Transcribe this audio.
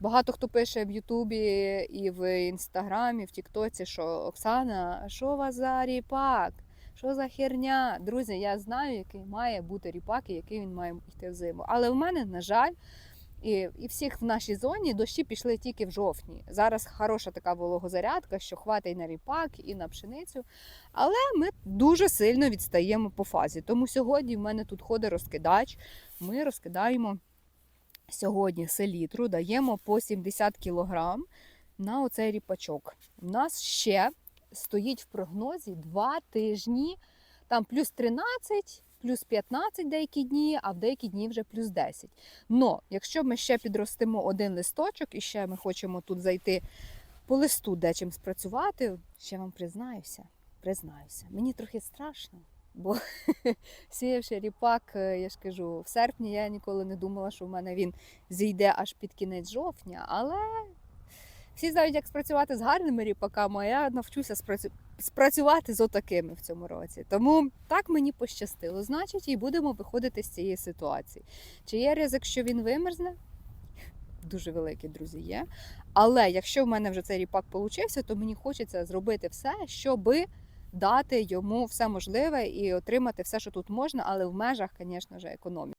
Багато хто пише в Ютубі і в Інстаграмі, в Тіктоці, що Оксана, що у вас за ріпак? Що за херня? Друзі, я знаю, який має бути ріпак і який він має йти в зиму. Але в мене, на жаль, і, і всіх в нашій зоні дощі пішли тільки в жовтні. Зараз хороша така вологозарядка, що хватить на ріпак і на пшеницю. Але ми дуже сильно відстаємо по фазі. Тому сьогодні в мене тут ходить розкидач. Ми розкидаємо сьогодні селітру, даємо по 70 кг на оцей ріпачок. У нас ще стоїть в прогнозі 2 тижні, там плюс 13, плюс 15 деякі дні, а в деякі дні вже плюс 10. Но якщо ми ще підростимо один листочок і ще ми хочемо тут зайти по листу дечим спрацювати, ще вам признаюся, признаюся, мені трохи страшно. Бо сіявши ріпак, е, я ж кажу, в серпні я ніколи не думала, що в мене він зійде аж під кінець жовтня, але всі знають, як спрацювати з гарними ріпаками, а я навчуся спрацю... спрацювати з отакими в цьому році. Тому так мені пощастило. Значить, і будемо виходити з цієї ситуації. Чи є ризик, що він вимерзне? Дуже великий, друзі, є. Але якщо в мене вже цей ріпак получився, то мені хочеться зробити все, щоби дати йому все можливе і отримати все, що тут можна, але в межах, звісно ж, економіки.